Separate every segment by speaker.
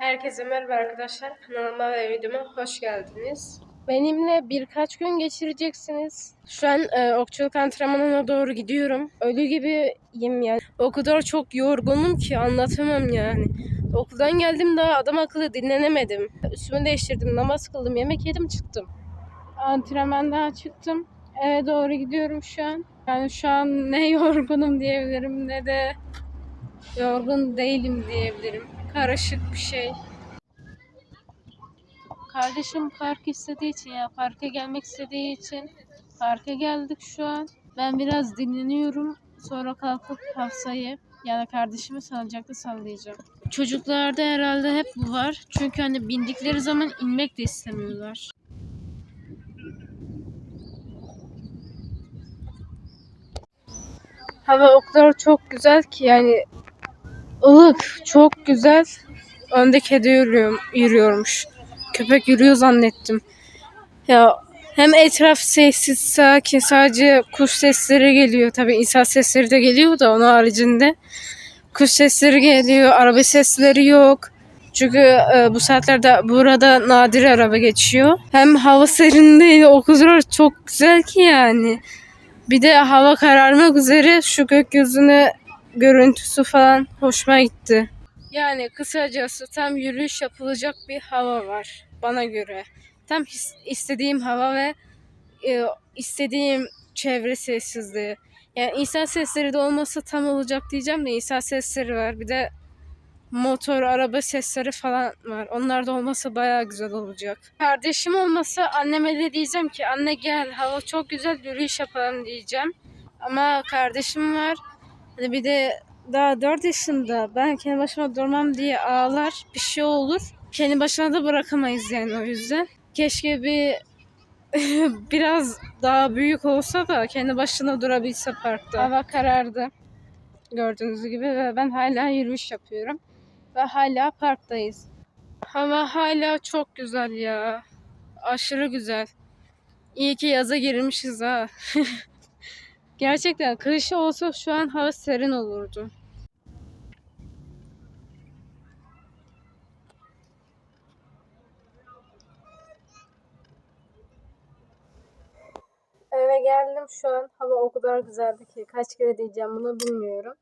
Speaker 1: Herkese merhaba arkadaşlar. Kanalıma ve videoma hoş geldiniz. Benimle birkaç gün geçireceksiniz. Şu an e, okçuluk antrenmanına doğru gidiyorum. Ölü gibiyim yani. O kadar çok yorgunum ki anlatamam yani. Okuldan geldim daha adam akıllı dinlenemedim. Üstümü değiştirdim, namaz kıldım, yemek yedim çıktım. Antrenmandan çıktım. Eve doğru gidiyorum şu an. Yani şu an ne yorgunum diyebilirim ne de yorgun değilim diyebilirim. Karışık bir şey. Kardeşim park istediği için ya parka gelmek istediği için parka geldik şu an. Ben biraz dinleniyorum. Sonra kalkıp Hafsa'yı ya da kardeşimi salıncakta sallayacağım. Çocuklarda herhalde hep bu var. Çünkü hani bindikleri zaman inmek de istemiyorlar. Hava o kadar çok güzel ki yani ılık, çok güzel. Önde kedi yürüyor, yürüyormuş. Köpek yürüyor zannettim. Ya hem etraf sessiz, sakin, sadece kuş sesleri geliyor. Tabii insan sesleri de geliyor da onun haricinde. Kuş sesleri geliyor, araba sesleri yok. Çünkü e, bu saatlerde burada nadir araba geçiyor. Hem hava serin değil, o kadar çok güzel ki yani. Bir de hava kararmak üzere şu gökyüzüne görüntüsü falan hoşuma gitti. Yani kısacası tam yürüyüş yapılacak bir hava var bana göre. Tam istediğim hava ve e, istediğim çevre sessizliği. Yani insan sesleri de olmasa tam olacak diyeceğim de insan sesleri var. Bir de motor, araba sesleri falan var. Onlar da olmasa bayağı güzel olacak. Kardeşim olmasa anneme de diyeceğim ki anne gel hava çok güzel yürüyüş yapalım diyeceğim. Ama kardeşim var. Hani bir de daha 4 yaşında ben kendi başıma durmam diye ağlar bir şey olur. Kendi başına da bırakamayız yani o yüzden. Keşke bir biraz daha büyük olsa da kendi başına durabilse parkta. Hava karardı. Gördüğünüz gibi ve ben hala yürüyüş yapıyorum. Ve hala parktayız. Hava hala çok güzel ya. Aşırı güzel. İyi ki yaza girmişiz ha. Gerçekten kış olsa şu an hava serin olurdu. Eve geldim şu an. Hava o kadar güzeldi ki kaç kere diyeceğim bunu bilmiyorum.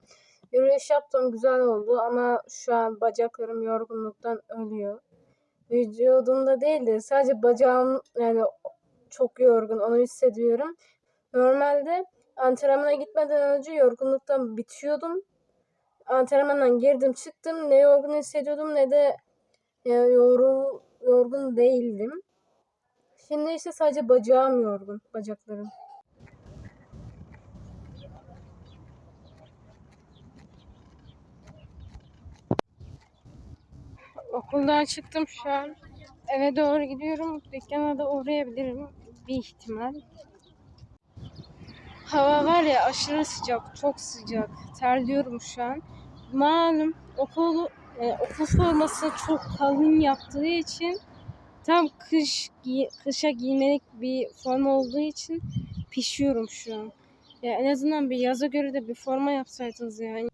Speaker 1: Yürüyüş yaptım güzel oldu ama şu an bacaklarım yorgunluktan ölüyor. Vücudumda değil de sadece bacağım yani çok yorgun onu hissediyorum. Normalde antrenmana gitmeden önce yorgunluktan bitiyordum. Antrenmandan girdim çıktım ne yorgun hissediyordum ne de yani yoru, yorgun değildim. Şimdi ise sadece bacağım yorgun, bacaklarım. Okuldan çıktım şu an. Eve doğru gidiyorum. Dükkana da uğrayabilirim bir ihtimal. Hava var ya aşırı sıcak, çok sıcak. Terliyorum şu an. Malum okul e, okul forması çok kalın yaptığı için tam kış giy- kışa giymelik bir forma olduğu için pişiyorum şu an. Ya en azından bir yaza göre de bir forma yapsaydınız yani.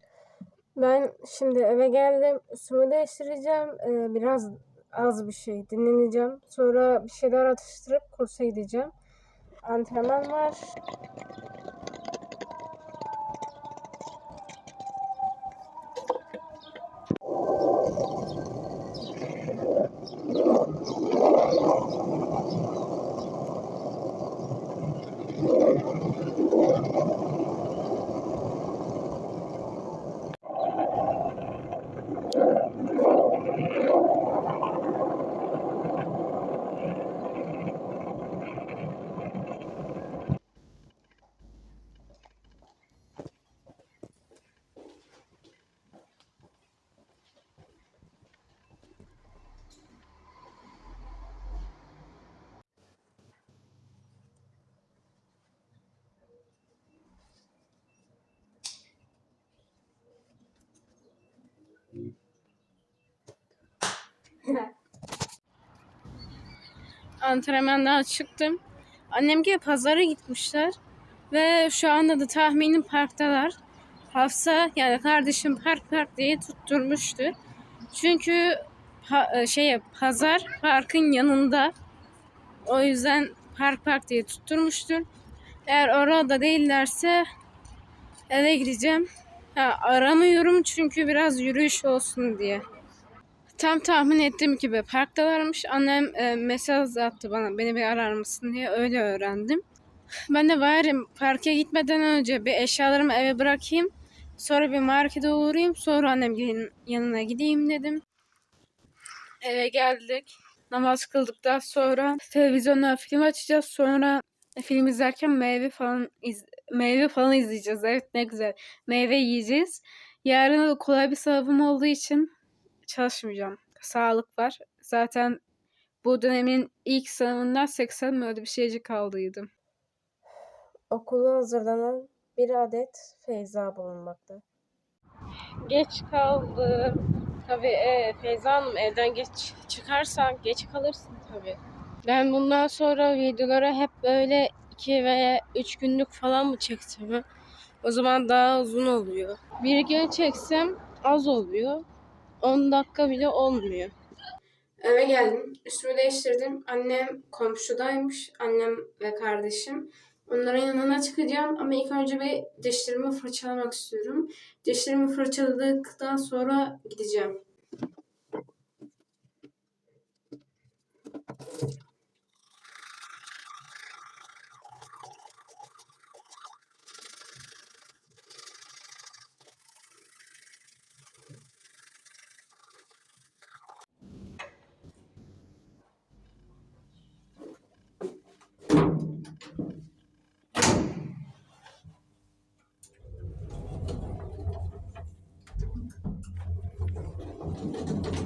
Speaker 1: Ben şimdi eve geldim. Üstümü değiştireceğim. Ee, biraz az bir şey dinleneceğim. Sonra bir şeyler atıştırıp kursa gideceğim. Antrenman var. Antrenmandan çıktım. Annemgil pazara gitmişler. Ve şu anda da tahminim parktalar. Hafsa yani kardeşim park park diye tutturmuştu. Çünkü pa- e, şey pazar parkın yanında. O yüzden park park diye tutturmuştur. Eğer orada değillerse eve gideceğim. Ha, aramıyorum çünkü biraz yürüyüş olsun diye. Tam tahmin ettiğim gibi parktalarmış. Annem e, mesaj attı bana beni bir arar mısın diye öyle öğrendim. Ben de bari parka gitmeden önce bir eşyalarımı eve bırakayım. Sonra bir markete uğrayayım. Sonra annemin yanına gideyim dedim. Eve geldik. Namaz kıldıktan sonra televizyonda film açacağız. Sonra film izlerken meyve falan iz, meyve falan izleyeceğiz. Evet ne güzel. Meyve yiyeceğiz. Yarın da kolay bir sınavım olduğu için çalışmayacağım. Sağlık var. Zaten bu dönemin ilk sınavından 80 mi öyle bir şeycik kaldıydım.
Speaker 2: Okula hazırlanan bir adet Feyza bulunmakta.
Speaker 1: Geç kaldım. Tabii e, Feyza Hanım evden geç çıkarsan geç kalırsın tabii. Ben bundan sonra videolara hep böyle 2 veya 3 günlük falan mı çekeceğim? O zaman daha uzun oluyor. Bir gün çeksem az oluyor. 10 dakika bile olmuyor. Eve geldim. Üstümü değiştirdim. Annem komşudaymış. Annem ve kardeşim. Onların yanına çıkacağım ama ilk önce bir dişlerimi fırçalamak istiyorum. Dişlerimi fırçaladıktan sonra gideceğim. Thank you.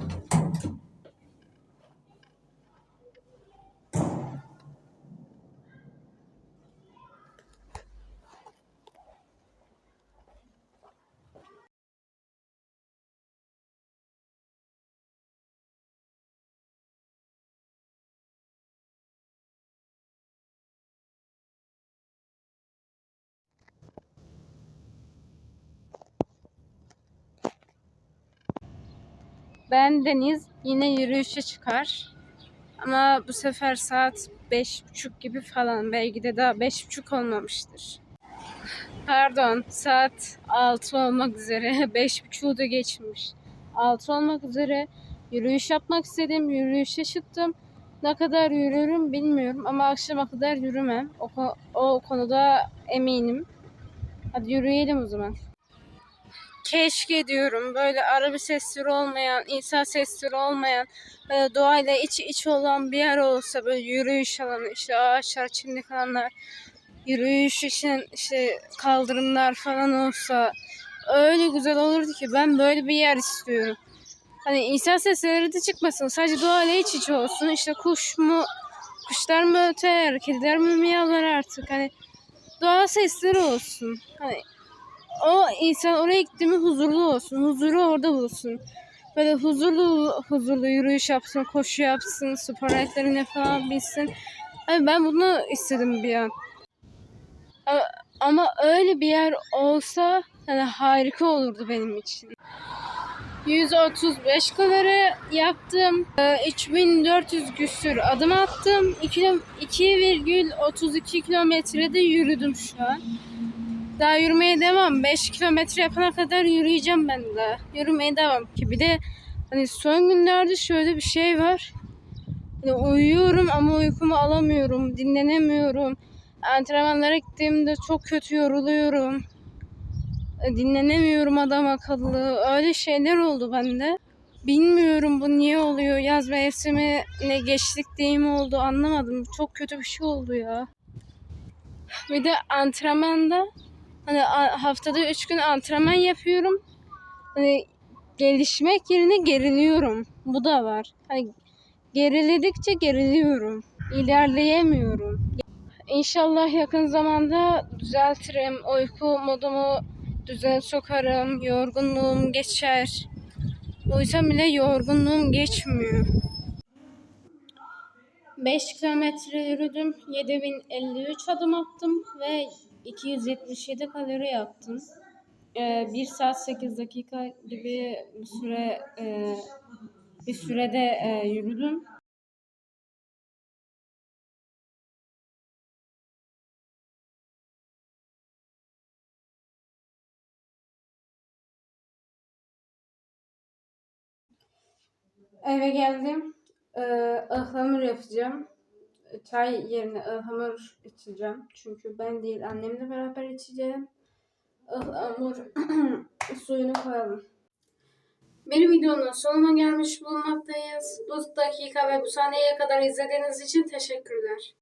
Speaker 1: Ben Deniz yine yürüyüşe çıkar. Ama bu sefer saat beş buçuk gibi falan. Belki de daha beş buçuk olmamıştır. Pardon saat altı olmak üzere. Beş buçuğu da geçmiş. Altı olmak üzere yürüyüş yapmak istedim. Yürüyüşe çıktım. Ne kadar yürürüm bilmiyorum ama akşama kadar yürümem. O, o konuda eminim. Hadi yürüyelim o zaman. Keşke diyorum böyle araba sesleri olmayan, insan sesleri olmayan, böyle doğayla iç iç olan bir yer olsa böyle yürüyüş alanı, işte ağaçlar, çimlik alanlar, yürüyüş için işte kaldırımlar falan olsa öyle güzel olurdu ki ben böyle bir yer istiyorum. Hani insan sesleri de çıkmasın. Sadece doğayla iç içe olsun. İşte kuş mu, kuşlar mı öter, kediler mi miyavlar artık. Hani doğa sesleri olsun. Hani o insan oraya gitti mi huzurlu olsun. Huzuru orada bulsun. Böyle huzurlu huzurlu yürüyüş yapsın, koşu yapsın, spor aletlerine falan binsin. Hani ben bunu istedim bir an. Ama öyle bir yer olsa hani harika olurdu benim için. 135 kalori yaptım. Ee, 3400 küsür adım attım. 2 2,32 kilometrede yürüdüm şu an. Daha yürümeye devam. 5 kilometre yapana kadar yürüyeceğim ben de. Yürümeye devam ki bir de hani son günlerde şöyle bir şey var. Hani uyuyorum ama uykumu alamıyorum. Dinlenemiyorum. Antrenmanlara gittiğimde çok kötü yoruluyorum. Dinlenemiyorum adam akıllı. Öyle şeyler oldu bende. Bilmiyorum bu niye oluyor. Yaz mevsimi ne geçtik diye mi oldu anlamadım. Çok kötü bir şey oldu ya. Bir de antrenmanda Hani haftada üç gün antrenman yapıyorum. Hani gelişmek yerine geriliyorum. Bu da var. Hani geriledikçe geriliyorum. İlerleyemiyorum. İnşallah yakın zamanda düzeltirim. Uyku modumu düzene sokarım. Yorgunluğum geçer. Uyusam bile yorgunluğum geçmiyor. 5 kilometre yürüdüm. 7053 adım attım ve 277 kalori yaktım. Ee, 1 saat 8 dakika gibi bir süre e, bir sürede e, yürüdüm. Eve geldim. Ee, ıhlamur yapacağım. Çay yerine ıhlamur içeceğim. Çünkü ben değil annemle beraber içeceğim. Ihlamur suyunu koyalım. Bir videonun sonuna gelmiş bulunmaktayız. Bu dakika ve bu saniyeye kadar izlediğiniz için teşekkürler.